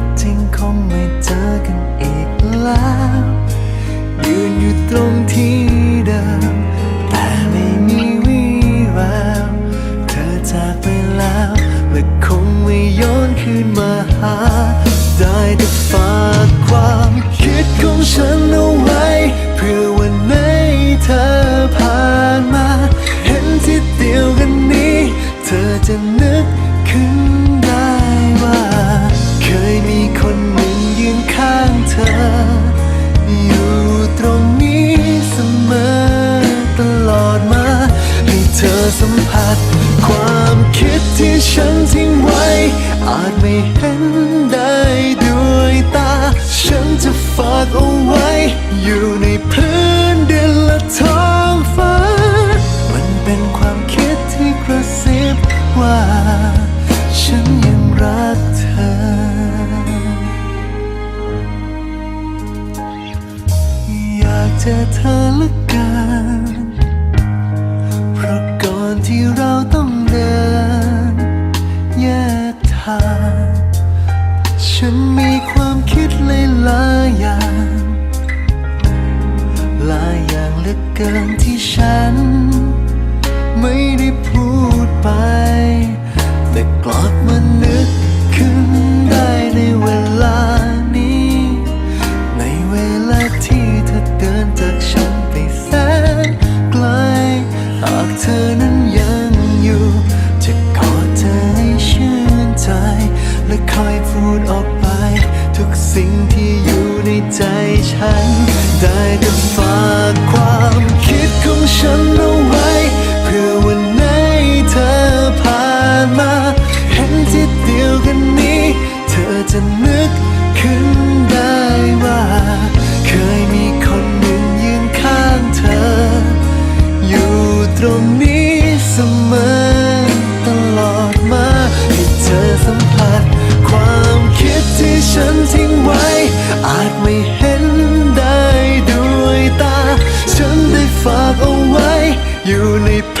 ตาง ด ความคิดที่ฉันทิ้งไว้ อาจไม่เห็นได้ด้วยตา ฉันจะฝากเอาไว้ อยู่ในพื้นดินละท้อ ฉันมีความคิดหลายอย่างหลายอย่างเหลือเกินที่ฉัน ไม่ได้พูดไป ฉัน ได้แต่ฝากความคิดของฉันเอาไว้ เพื่อวันไหนเธอผ่านมา เห็นที่เดียวกันนี้ เธอจะนึกขึ้นได้ว่า เคยมีคนหนึ่งยืนข้างเธอ อยู่ตรงนี้เสมอ อ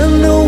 ขอ